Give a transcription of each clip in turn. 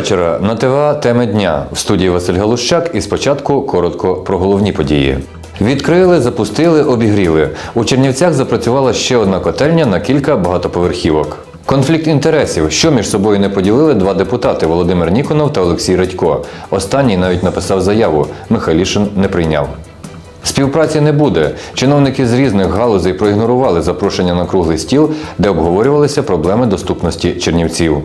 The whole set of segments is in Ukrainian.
Вечора. На ТВА теми дня в студії Василь Галущак. І спочатку коротко про головні події. Відкрили, запустили, обігріли. У Чернівцях запрацювала ще одна котельня на кілька багатоповерхівок. Конфлікт інтересів, що між собою не поділили два депутати Володимир Ніконов та Олексій Радько. Останній навіть написав заяву. Михайлішин не прийняв. Співпраці не буде. Чиновники з різних галузей проігнорували запрошення на круглий стіл, де обговорювалися проблеми доступності чернівців.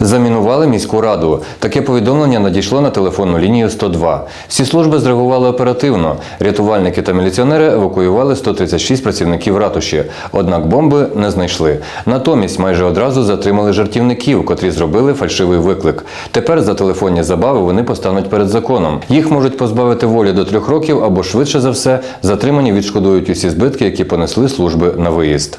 Замінували міську раду. Таке повідомлення надійшло на телефонну лінію 102. Всі служби зреагували оперативно. Рятувальники та міліціонери евакуювали 136 працівників ратуші. Однак бомби не знайшли. Натомість майже одразу затримали жартівників, котрі зробили фальшивий виклик. Тепер за телефонні забави вони постануть перед законом. Їх можуть позбавити волі до трьох років або швидше за все затримані відшкодують усі збитки, які понесли служби на виїзд.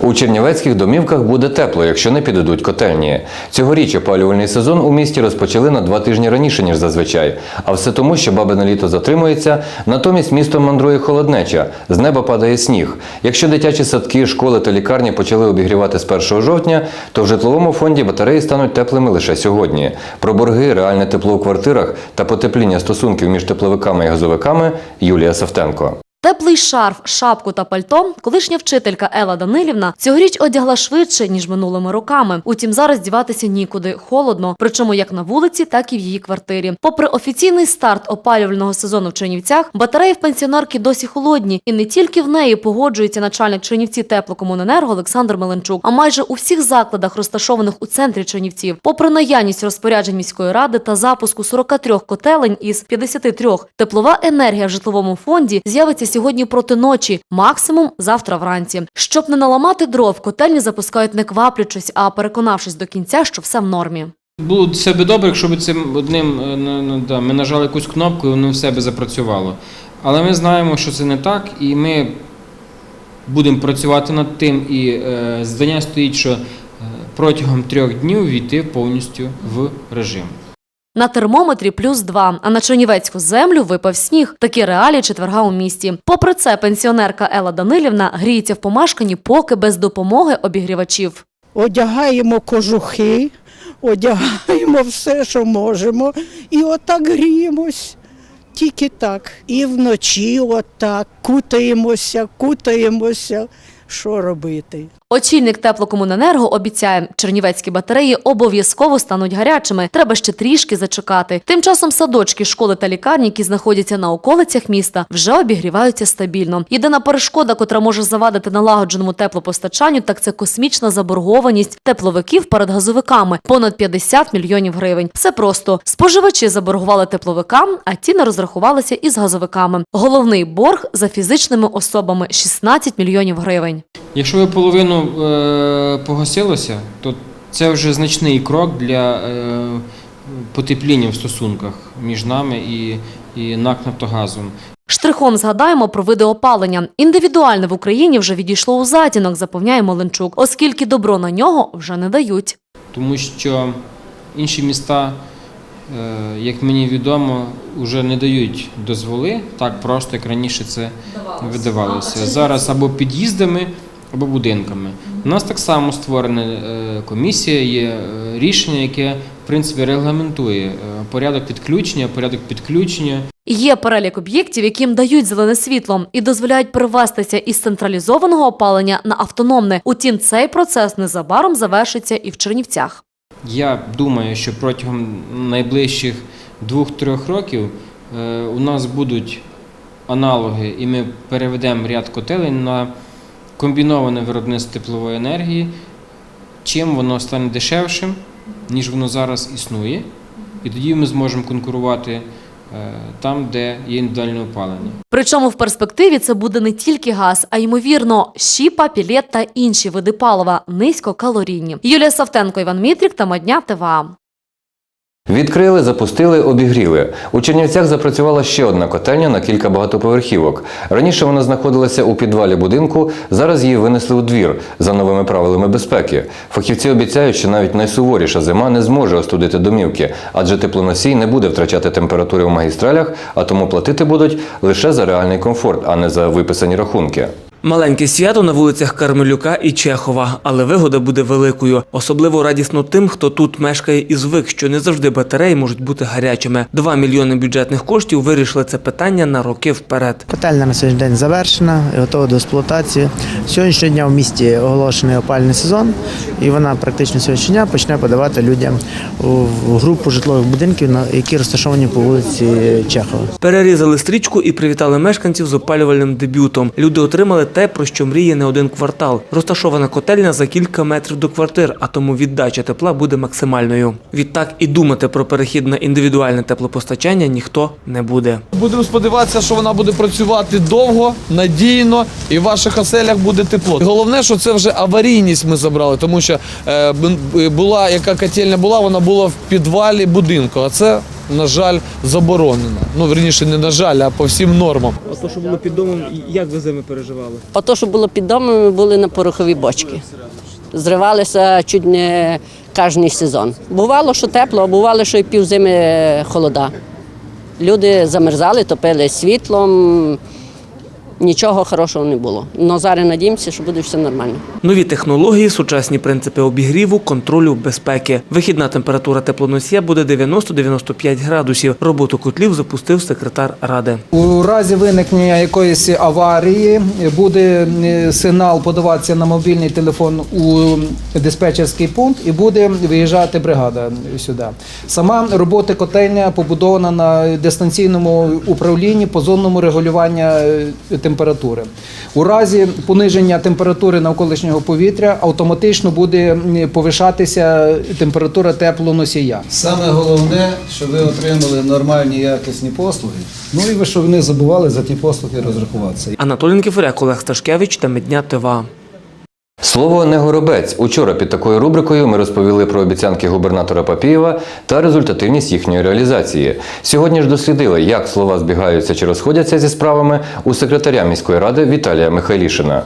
У чернівецьких домівках буде тепло, якщо не підійдуть котельні. Цьогоріч опалювальний сезон у місті розпочали на два тижні раніше, ніж зазвичай. А все тому, що бабине літо затримується, натомість містом мандрує холоднеча, з неба падає сніг. Якщо дитячі садки, школи та лікарні почали обігрівати з 1 жовтня, то в житловому фонді батареї стануть теплими лише сьогодні. Про борги, реальне тепло у квартирах та потепління стосунків між тепловиками і газовиками Юлія Савтенко. Теплий шарф, шапку та пальто колишня вчителька Ела Данилівна цьогоріч одягла швидше ніж минулими роками. Утім, зараз діватися нікуди холодно, причому як на вулиці, так і в її квартирі. Попри офіційний старт опалювального сезону в Чернівцях, батареї в пенсіонерки досі холодні, і не тільки в неї погоджується начальник Чернівці теплокомуненерго Олександр Меленчук, а майже у всіх закладах, розташованих у центрі Чернівців, попри наявність розпоряджень міської ради та запуску 43 котелень із 53, теплова енергія в житловому фонді з'явиться сьогодні проти ночі, максимум завтра вранці. Щоб не наламати дров, котельні запускають не кваплячись, а переконавшись до кінця, що все в нормі. Було б себе добре, якщо б цим одним е, ну, ну, да, ми нажали якусь кнопку і воно в себе запрацювало. Але ми знаємо, що це не так, і ми будемо працювати над тим. І е, завдання стоїть, що е, протягом трьох днів війти повністю в режим. На термометрі плюс 2, а на Чернівецьку землю випав сніг. Такі реалії четверга у місті. Попри це, пенсіонерка Ела Данилівна гріється в помешканні поки без допомоги обігрівачів. одягаємо кожухи, одягаємо все, що можемо, і отак гріємось. Тільки так. І вночі отак кутаємося, кутаємося. Що робити? Очільник теплокомуненерго обіцяє, чернівецькі батареї обов'язково стануть гарячими. Треба ще трішки зачекати. Тим часом садочки, школи та лікарні, які знаходяться на околицях міста, вже обігріваються стабільно. Єдина перешкода, котра може завадити налагодженому теплопостачанню, так це космічна заборгованість тепловиків перед газовиками понад 50 мільйонів гривень. Все просто споживачі заборгували тепловикам, а ті не розрахувалися із газовиками. Головний борг за фізичними особами 16 мільйонів гривень. Якщо ви половину е, погасилося, то це вже значний крок для е, потепління в стосунках між нами і, і НАК Нафтогазом. Штрихом згадаємо про види опалення. Індивідуальне в Україні вже відійшло у затінок, запевняє Моленчук, оскільки добро на нього вже не дають. тому що інші міста, е, як мені відомо, вже не дають дозволи так просто, як раніше це видавалося. Зараз або під'їздами, або будинками. У нас так само створена е, комісія, є е, рішення, яке в принципі регламентує е, порядок підключення, порядок підключення. Є перелік об'єктів, яким дають зелене світло і дозволяють перевестися із централізованого опалення на автономне. Утім, цей процес незабаром завершиться і в Чернівцях. Я думаю, що протягом найближчих двох-трьох років у нас будуть аналоги, і ми переведемо ряд котелень на комбіноване виробництво теплової енергії. Чим воно стане дешевшим, ніж воно зараз існує, і тоді ми зможемо конкурувати е, там, де є індивідуальне опалення. Причому в перспективі це буде не тільки газ, а ймовірно, щіпа, пілет та інші види палива низькокалорійні. Юлія Савтенко, Іван Мітрік та Мадня ТВА. Відкрили, запустили, обігріли. У Чернівцях запрацювала ще одна котельня на кілька багатоповерхівок. Раніше вона знаходилася у підвалі будинку, зараз її винесли у двір за новими правилами безпеки. Фахівці обіцяють, що навіть найсуворіша зима не зможе остудити домівки, адже теплоносій не буде втрачати температури у магістралях, а тому платити будуть лише за реальний комфорт, а не за виписані рахунки. Маленьке свято на вулицях Кармелюка і Чехова, але вигода буде великою. Особливо радісно тим, хто тут мешкає і звик, що не завжди батареї можуть бути гарячими. Два мільйони бюджетних коштів вирішили це питання на роки вперед. Котельня на сьогоднішній день завершена і готова до експлуатації. Сьогоднішнього дня в місті оголошений опальний сезон, і вона практично сьогоднішнього дня почне подавати людям в групу житлових будинків, які розташовані по вулиці Чехова. Перерізали стрічку і привітали мешканців з опалювальним дебютом. Люди отримали те, про що мріє не один квартал. Розташована котельня за кілька метрів до квартир, а тому віддача тепла буде максимальною. Відтак і думати про перехід на індивідуальне теплопостачання ніхто не буде. Будемо сподіватися, що вона буде працювати довго, надійно і в ваших оселях буде тепло. Головне, що це вже аварійність ми забрали, тому що е, була яка котельня була, вона була в підвалі будинку. А це, на жаль, заборонено. Ну, верніше, не на жаль, а по всім нормам. А то, що було під домом, як ви зими переживали? Ото, що було під домом, ми були на порохові бочки. Зривалися чуть не кожен сезон. Бувало, що тепло, а бувало, що і півзими холода. Люди замерзали, топили світлом, нічого хорошого не було. Але зараз надіємося, що буде все нормально. Нові технології, сучасні принципи обігріву, контролю безпеки. Вихідна температура теплоносія буде 90-95 градусів. Роботу котлів запустив секретар ради. У разі виникнення якоїсь аварії буде е, сигнал подаватися на мобільний телефон у диспетчерський пункт і буде виїжджати бригада сюди. Сама робота котельня побудована на дистанційному управлінні по зонному регулювання е, температури. У разі пониження температури навколишнього повітря автоматично буде повишатися температура теплоносія. Саме головне, що ви отримали нормальні якісні послуги. Ну і ви що не забували за ті послуги розрахуватися. Анатолій Никифоряк, Олег Сташкевич та Медня ТВА. Слово не горобець. Учора під такою рубрикою ми розповіли про обіцянки губернатора Папієва та результативність їхньої реалізації. Сьогодні ж дослідили, як слова збігаються чи розходяться зі справами у секретаря міської ради Віталія Михайлішина.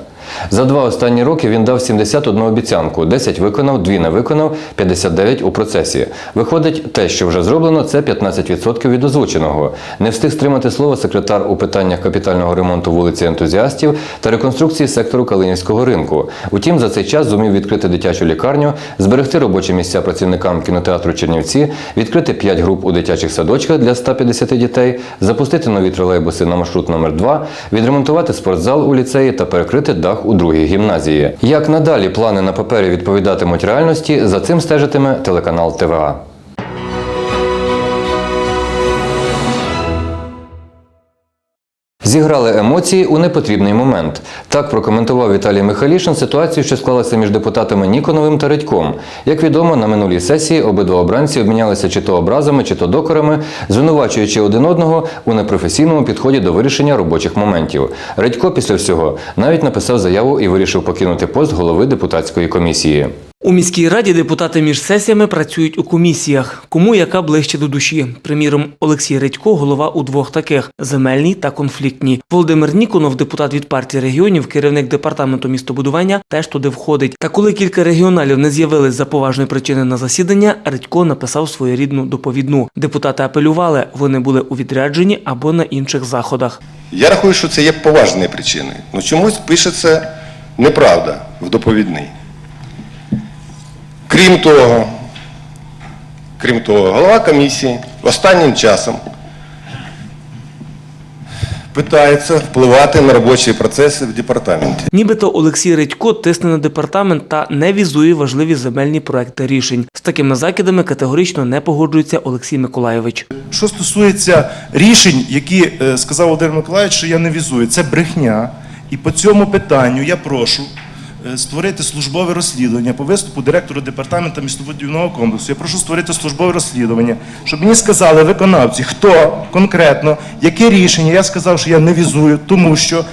За два останні роки він дав 71 обіцянку, 10 виконав, 2 не виконав, 59 у процесі. Виходить, те, що вже зроблено, це 15% від озвученого. Не встиг стримати слово секретар у питаннях капітального ремонту вулиці ентузіастів та реконструкції сектору Калинівського ринку. Утім, за цей час зумів відкрити дитячу лікарню, зберегти робочі місця працівникам кінотеатру Чернівці, відкрити 5 груп у дитячих садочках для 150 дітей, запустити нові тролейбуси на маршрут номер 2 відремонтувати спортзал у ліцеї та перекрити дах у другій гімназії. Як надалі плани на папері відповідатимуть реальності, за цим стежитиме телеканал ТВА. Зіграли емоції у непотрібний момент. Так прокоментував Віталій Михайлішин ситуацію, що склалася між депутатами Ніконовим та Редьком. Як відомо, на минулій сесії обидва обранці обмінялися чи то образами, чи то докорами, звинувачуючи один одного у непрофесійному підході до вирішення робочих моментів. Редько після всього навіть написав заяву і вирішив покинути пост голови депутатської комісії. У міській раді депутати між сесіями працюють у комісіях. Кому яка ближче до душі. Приміром, Олексій Редько голова у двох таких земельній та конфліктній. Володимир Ніконов, депутат від партії регіонів, керівник департаменту містобудування, теж туди входить. Та коли кілька регіоналів не з'явились за поважної причини на засідання, Редько написав своєрідну доповідну. Депутати апелювали, вони були у відрядженні або на інших заходах. Я рахую, що це є поважною причиною. Ну чомусь пишеться неправда в доповідний. Крім того, крім того, голова комісії останнім часом питається впливати на робочі процеси в департаменті. Нібито Олексій Редько тисне на департамент та не візує важливі земельні проекти рішень. З такими закидами категорично не погоджується Олексій Миколайович. Що стосується рішень, які е, сказав Володимир Миколаївич, що я не візую, це брехня. І по цьому питанню я прошу створити службове розслідування по виступу директору департаменту містобудівного комплексу. Я прошу створити службове розслідування, щоб мені сказали виконавці, хто конкретно, яке рішення. Я сказав, що я не візую, тому що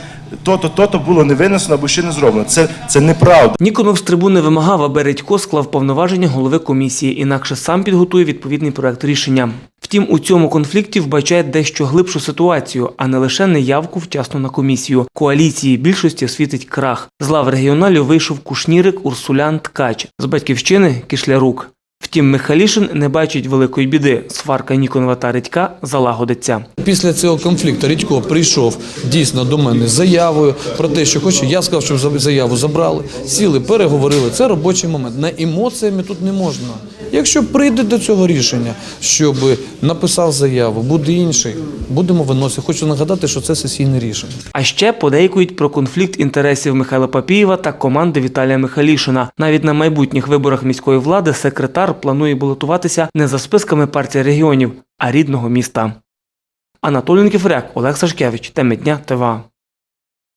то-то, то-то було не винесено або ще не зроблено. Це, це неправда. Ніконов з трибуни вимагав, аби Редько склав повноваження голови комісії, інакше сам підготує відповідний проект рішення. Втім, у цьому конфлікті вбачає дещо глибшу ситуацію, а не лише неявку вчасно на комісію. Коаліції більшості світить крах. З лав регіоналів вийшов Кушнірик, Урсулян, Ткач. З батьківщини Кишлярук. Втім, Михайлішин не бачить великої біди. Сварка Ніконова та Редька залагодиться. Після цього конфлікту Рідько прийшов дійсно до мене з заявою про те, що хоче. Я сказав, щоб заяву забрали, сіли, переговорили. Це робочий момент. Не емоціями тут не можна. Якщо прийде до цього рішення, щоб написав заяву, буде інший, будемо виносити. Хочу нагадати, що це сесійне рішення. А ще подейкують про конфлікт інтересів Михайла Папієва та команди Віталія Михайлішина. Навіть на майбутніх виборах міської влади секретар планує балотуватися не за списками партії регіонів, а рідного міста. Анатолій Никифоряк, Олег Сашкевич, Теми дня ТВА.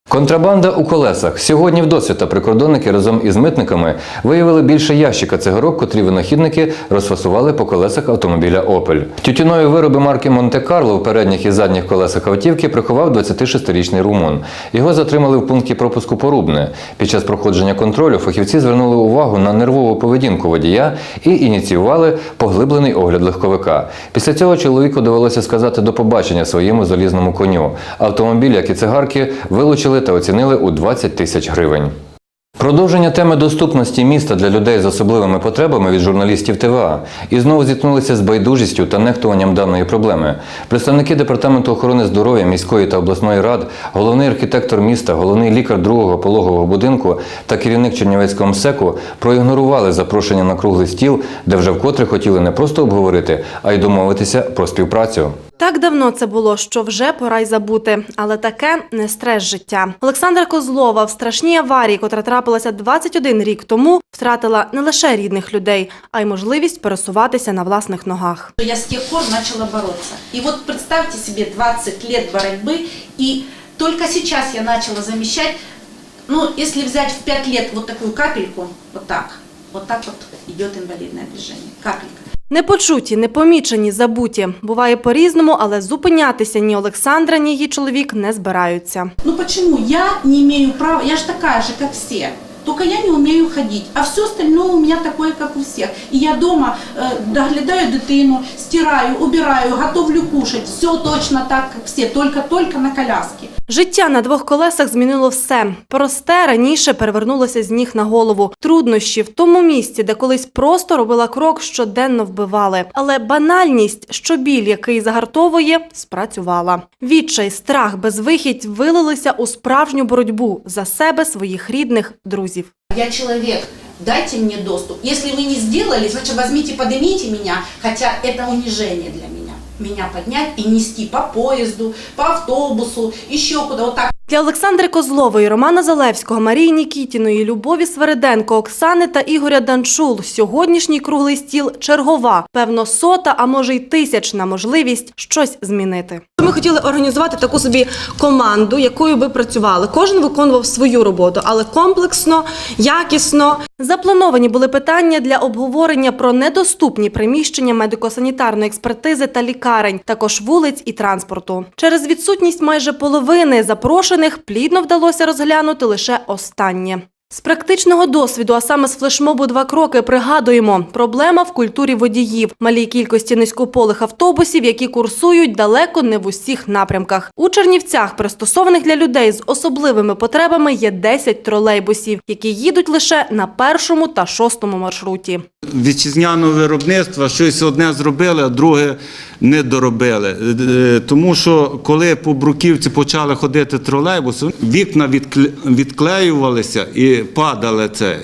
Контрабанда у колесах. Сьогодні вдосвіта прикордонники разом із митниками виявили більше ящика цигарок, котрі винахідники розфасували по колесах автомобіля Opel. Тютюнові вироби марки Монте-Карло у передніх і задніх колесах автівки приховав 26-річний румун. Його затримали в пункті пропуску Порубне. Під час проходження контролю фахівці звернули увагу на нервову поведінку водія і ініціювали поглиблений огляд легковика. Після цього чоловіку довелося сказати до побачення своєму залізному коню. Автомобіль, як і цигарки, вилучили та оцінили у 20 тисяч гривень. Продовження теми доступності міста для людей з особливими потребами від журналістів ТВА і знову зіткнулися з байдужістю та нехтуванням даної проблеми. Представники департаменту охорони здоров'я міської та обласної рад, головний архітектор міста, головний лікар другого пологового будинку та керівник Чернівецького МСЕКу проігнорували запрошення на круглий стіл, де вже вкотре хотіли не просто обговорити, а й домовитися про співпрацю. Так давно це було, що вже пора й забути, але таке не стрес життя. Олександра Козлова в страшній аварії, котра трапилася 21 рік тому, втратила не лише рідних людей, а й можливість пересуватися на власних ногах. Я с тех пор начала бороться. И вот представьте себе 20 лет борьбы, и только сейчас я начала замещать, ну, если взять в 5 лет вот такую капельку, вот так, вот так вот идет инвалидное движение, капелька. Непочуті, непомічені, забуті. Буває по-різному, але зупинятися ні Олександра, ні її чоловік не збираються. Ну чому я не маю права, я ж така ж, як все, только я не умею ходить, а все остальное у меня такое, как у всех. И я дома э, доглядаю дитину, стираю, убираю, готовлю кушать, все точно так, как все, только-только на коляске. Життя на двох колесах змінило все. Просте раніше перевернулося з ніг на голову. Труднощі в тому місці, де колись просто робила крок, щоденно вбивали. Але банальність, що біль, який загартовує, спрацювала. Відчай, страх, безвихідь вилилися у справжню боротьбу за себе, своїх рідних, друзів. Я человек, дайте мне доступ. Если вы не сделали, значит возьмите, поднимите меня, хотя это унижение для меня. Меня поднять и нести по поезду, по автобусу, еще куда, вот так. Для Олександри Козлової, Романа Залевського, Марії Нікітіної, Любові Свериденко, Оксани та Ігоря Данчул сьогоднішній круглий стіл чергова, певно, сота, а може й тисячна можливість щось змінити. Ми хотіли організувати таку собі команду, якою би працювали. Кожен виконував свою роботу, але комплексно, якісно. Заплановані були питання для обговорення про недоступні приміщення медико-санітарної експертизи та лікарень, також вулиць і транспорту. Через відсутність майже половини запрошених плідно вдалося розглянути лише останнє. З практичного досвіду, а саме з флешмобу «Два кроки», пригадуємо, проблема в культурі водіїв, малій кількості низькополих автобусів, які курсують далеко не в усіх напрямках. У Чернівцях, пристосованих для людей з особливими потребами, є 10 тролейбусів, які їдуть лише на першому та шостому маршруті. Вітчизняного виробництва щось одне зробили, а друге не доробили. Е, Тому що коли по Бруківці почали ходити тролейбуси, вікна відклеювалися і падали це.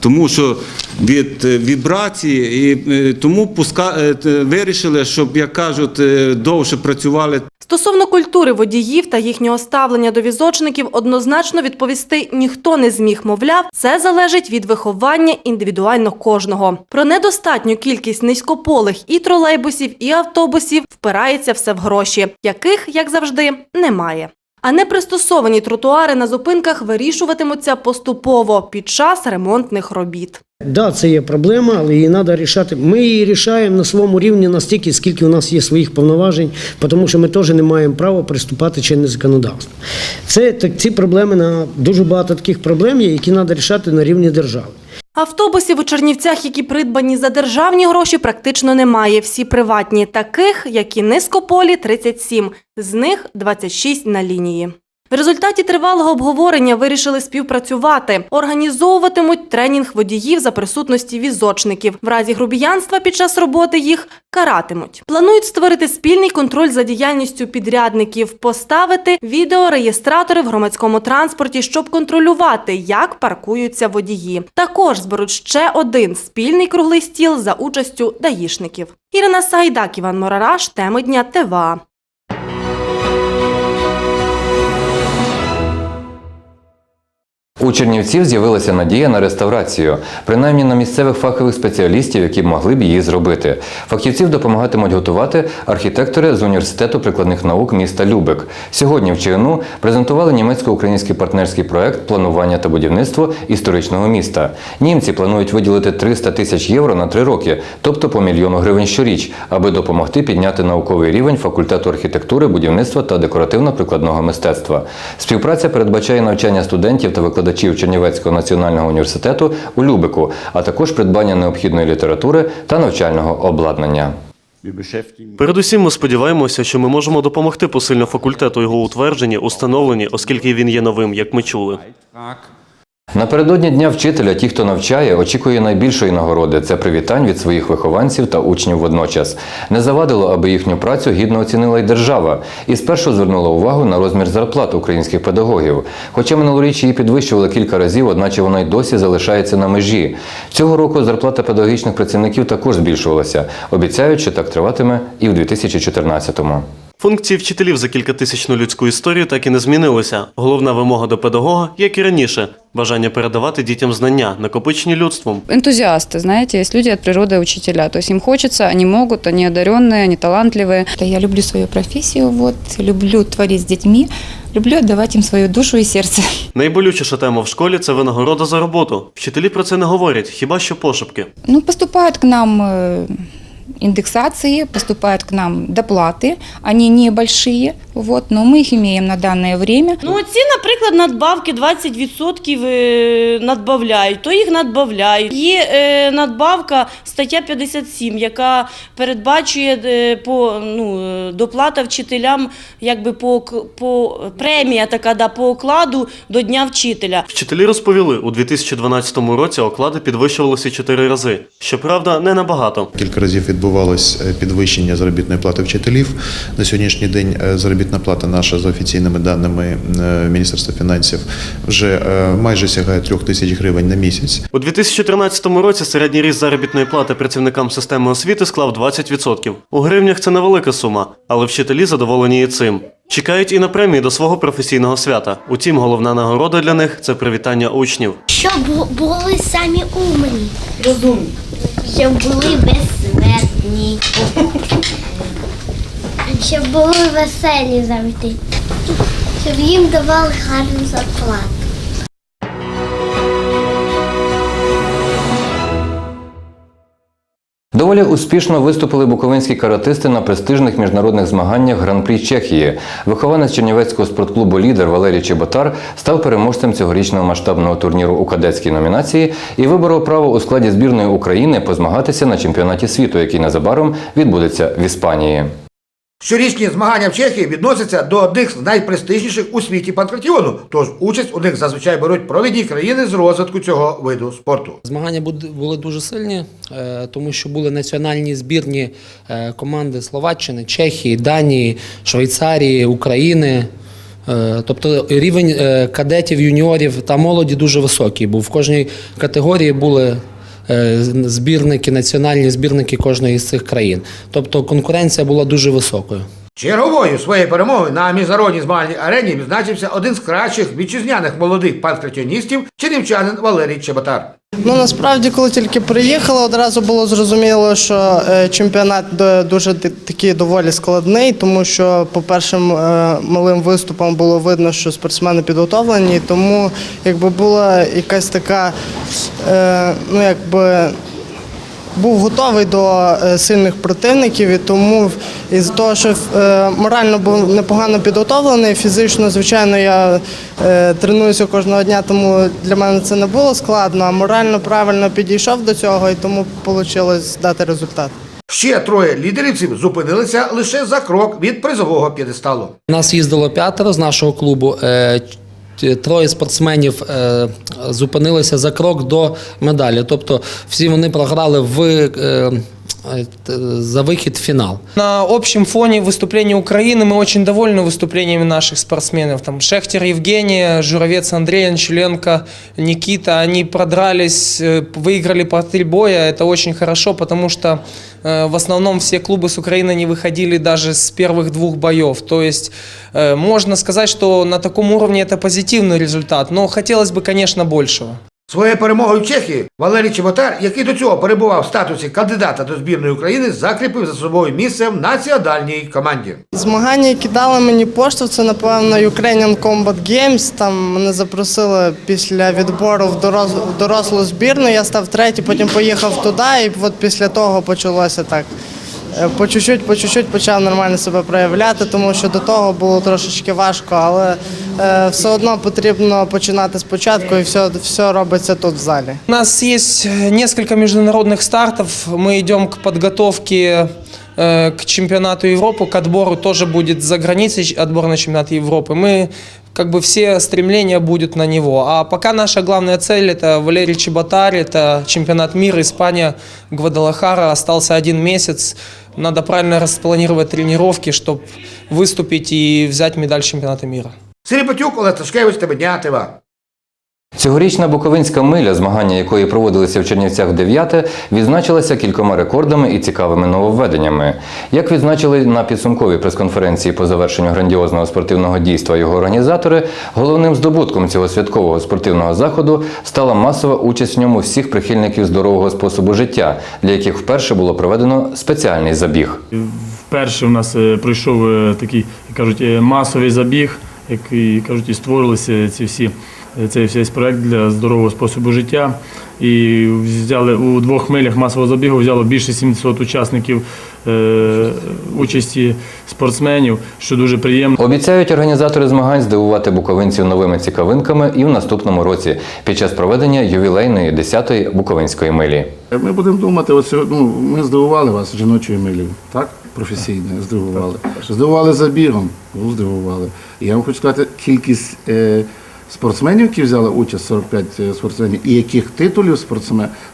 Тому що від е, вібрації, і е, тому пуска, вирішили, щоб, як кажуть, довше працювали Стосовно культури водіїв та їхнього ставлення до візочників однозначно відповісти ніхто не зміг. Мовляв, це залежить від виховання індивідуально кожного. Про недостатню кількість низькополих і тролейбусів, і автобусів впирається все в гроші, яких, як завжди, немає. А непристосовані тротуари на зупинках вирішуватимуться поступово під час ремонтних робіт. Да, це є проблема, але її треба рішати. Ми її рішаємо на своєму рівні настільки, скільки у нас є своїх повноважень, тому що ми теж не маємо права приступати чинне законодавство. Це так, ці проблеми на дуже багато таких проблем є, які треба рішати на рівні держави. Автобусів у Чернівцях, які придбані за державні гроші, практично немає. Всі приватні, таких, як і низькополі, 37. З них 26 на лінії. В результаті тривалого обговорення вирішили співпрацювати. Організовуватимуть тренінг водіїв за присутності візочників. В разі грубіянства під час роботи їх каратимуть. Планують створити спільний контроль за діяльністю підрядників, поставити відеореєстратори в громадському транспорті, щоб контролювати, як паркуються водії. Також зберуть ще один спільний круглий стіл за участю даїшників. Ірина Сагайдак, Іван Морараш, теми дня ТВА. У Чернівців з'явилася надія на реставрацію, принаймні на місцевих фахових спеціалістів, які могли б її зробити. Фахівців допомагатимуть готувати архітектори з університету прикладних наук міста Любек. Сьогодні в ЧНУ презентували німецько-український партнерський проект планування та будівництво історичного міста. Німці планують виділити 300 тисяч євро на три роки, тобто по мільйону гривень щоріч, аби допомогти підняти науковий рівень факультету архітектури, будівництва та декоративно-прикладного мистецтва. Співпраця передбачає навчання студентів та викладачів Чернівецького національного університету у Любику, а також придбання необхідної літератури та навчального обладнання. Передусім, ми сподіваємося, що ми можемо допомогти посильно факультету його утвердженні, установленні, оскільки він є новим, як ми чули. Напередодні Дня вчителя ті, хто навчає, очікує найбільшої нагороди це привітань від своїх вихованців та учнів водночас. Не завадило, аби їхню працю гідно оцінила й держава, і спершу звернула увагу на розмір зарплат українських педагогів. Хоча минулоріч її підвищували кілька разів, одначе вона й досі залишається на межі. Цього року зарплата педагогічних працівників також збільшувалася. Обіцяють, що так триватиме і в 2014-му. Функції вчителів за кількатисячну людську історію так і не змінилися. Головна вимога до педагога, як і раніше, бажання передавати дітям знання, накопичені людством. энтузиасты, знаете, есть люди от природы учителя. То есть им хочется, они могут, они одаренные, они талантливые. Я люблю свою профессию, вот, люблю творить с детьми, люблю отдавать им свою душу и сердце. Найболючіша тема в школі це винагорода за роботу. Вчителі про це не говорять, хіба що пошепки. Ну, поступают к нам э, индексации, поступают к нам доплаты, они небольшие, вот, но мы их имеем на данное время. Ну, ці, наприклад, надбавки 20% е, надбавляють, то їх надбавляють. Є е, надбавка стаття 57, яка передбачує е, по ну, е, доплата вчителям, якби по, по премія така да, по окладу до Дня вчителя. Вчителі розповіли, у 2012 році оклади підвищувалися чотири рази. Щоправда, не набагато. Кілька разів відбувалось е, підвищення заробітної плати вчителів. На сьогоднішній день е, заробітна плата наша за офіційними даними е, Міністерства фінансів вже майже сягає трьох тисяч гривень на місяць. У 2013 році середній ріст заробітної плати працівникам системи освіти склав 20%. У гривнях це невелика сума, але вчителі задоволені і цим. Чекають і на премії до свого професійного свята. Утім, головна нагорода для них це привітання учнів. Щоб бу- були самі умні. Розумні. Щоб були безсмертні. Щоб були веселі завжди. Щоб їм давали гарну зарплату. Доволі успішно виступили буковинські каратисти на престижних міжнародних змаганнях Гран-прі Чехії. Вихованець Чернівецького спортклубу Лідер Валерій Чеботар став переможцем цьогорічного масштабного турніру у кадетській номінації і виборов право у складі збірної України позмагатися на чемпіонаті світу, який незабаром відбудеться в Іспанії. Щорічні змагання в Чехії відносяться до одних з найпрестижніших у світі панкратіону, тож участь у них зазвичай беруть провідні країни з розвитку цього виду спорту. Змагання були дуже сильні, е, тому що були національні збірні е, команди Словаччини, Чехії, Данії, Швейцарії, України. Е, Тобто рівень кадетів, юніорів та молоді дуже високий був. В кожній категорії були збірники, національні збірники кожної з цих країн. Тобто конкуренція була дуже високою. Черговою своєю перемогою на міжнародній змагальній арені відзначився один з кращих вітчизняних молодих панкратіоністів чернівчанин Валерій Чеботар. Ну насправді, коли тільки приїхала, одразу було зрозуміло, що е, чемпіонат дуже т- такий доволі складний, тому що по першим е, малим виступам було видно, що спортсмени підготовлені, тому якби була якась така, е, ну якби. Був готовий до е, сильних противників, і тому із того, що е, морально був непогано підготовлений, фізично, звичайно, я е, тренуюся кожного дня, тому для мене це не було складно, а морально правильно підійшов до цього, і тому вийшло дати результат. Ще троє лідерівців зупинилися лише за крок від призового п'єдесталу. Нас їздило п'ятеро з нашого клубу. Е, т- Троє спортсменів е, зупинилися за крок до медалі. Тобто всі вони програли в, е, е, за вихід в фінал. На общем фоне выступления Украины мы очень довольны выступлениями наших спортсменов. Там Шехтер Евгения, Журовец Андрей, Анчуленко, Никита. Они продрались, э, выиграли по три боя. Это очень хорошо, потому что э, в основном все клубы с Украины не выходили даже с первых двух боев. То есть э, можно сказать, что на таком уровне это позитивный результат, но хотелось бы, конечно, большего. Своєю перемогою в Чехії Валерій Чеботар, який до цього перебував в статусі кандидата до збірної України, закріпив за собою місце в національній команді. Змагання, які дали мені поштовх, це напевно Ukrainian Combat Games. Там мене запросили після відбору в дорос- в дорослу збірну. Я став третій, потім поїхав туди, і от після того почалося так. Е, По чуть-чуть, по чуть-чуть почав нормально себе проявляти, тому що до того було трошечки важко, але е, все одно потрібно починати спочатку, і все, все робиться тут в залі. У нас есть э, несколько международных стартов. Мы идем к подготовке э, к чемпионату Европы, к отбору тоже будет за границей ч- отбор на чемпионат Европы. Мы как бы все стремления будут на него. А пока наша главная цель это Валерий Чеботарь, это чемпионат мира, Испания, Гвадалахара. Остался один месяц. Надо правильно распланировать тренировки, чтобы выступить и взять медаль чемпионата мира. Сергій Петюк, Олег Ташкевич, тебе дня ТВА. Цьогорічна Буковинська миля, змагання якої проводилися в Чернівцях в 9, відзначилася кількома рекордами і цікавими нововведеннями. Як відзначили на підсумковій прес-конференції по завершенню грандіозного спортивного дійства його організатори, головним здобутком цього святкового спортивного заходу стала масова участь в ньому всіх прихильників здорового способу життя, для яких вперше було проведено спеціальний забіг. Вперше у нас е, пройшов е, такий, кажуть, е, масовий забіг, який кажуть, і створилися ці всі цей весь проект для здорового способу життя. І взяли у двох милях масового забігу взяло більше 700 учасників е, участі спортсменів, що дуже приємно. Обіцяють організатори змагань здивувати буковинців новими цікавинками і в наступному році під час проведення ювілейної 10-ї буковинської милі. Ми будемо думати, оце, ну, ми здивували вас жіночою милею, так? Професійно здивували. Здивували забігом, ну, здивували. Я вам хочу сказати, кількість е, спортсменів, які взяли участь, 45 спортсменів, і яких титулів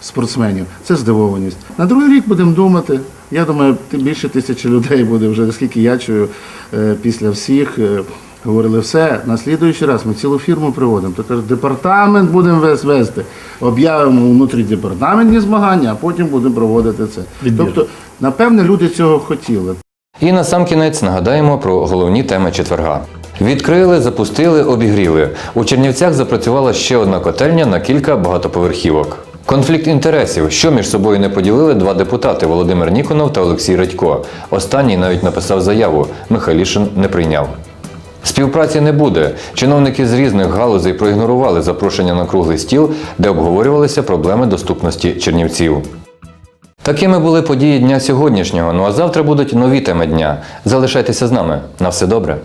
спортсменів, це здивованість. На другий рік будемо думати. Я думаю, більше тисячі людей буде вже, наскільки я чую, е, після всіх. е, Говорили, все, на слідуючий раз ми цілу фірму приводимо. То каже, департамент будемо вес- вести. Об'явимо внутрідепартаментні змагання, а потім будемо проводити це. Тобто, напевне, люди цього хотіли. І на сам кінець нагадаємо про головні теми четверга. Відкрили, запустили, обігріли. У Чернівцях запрацювала ще одна котельня на кілька багатоповерхівок. Конфлікт інтересів, що між собою не поділили два депутати Володимир Ніконов та Олексій Радько. Останній навіть написав заяву. Михайлішин не прийняв. Співпраці не буде. Чиновники з різних галузей проігнорували запрошення на круглий стіл, де обговорювалися проблеми доступності чернівців. Такими були події дня сьогоднішнього. Ну а завтра будуть нові теми дня. Залишайтеся з нами. На все добре.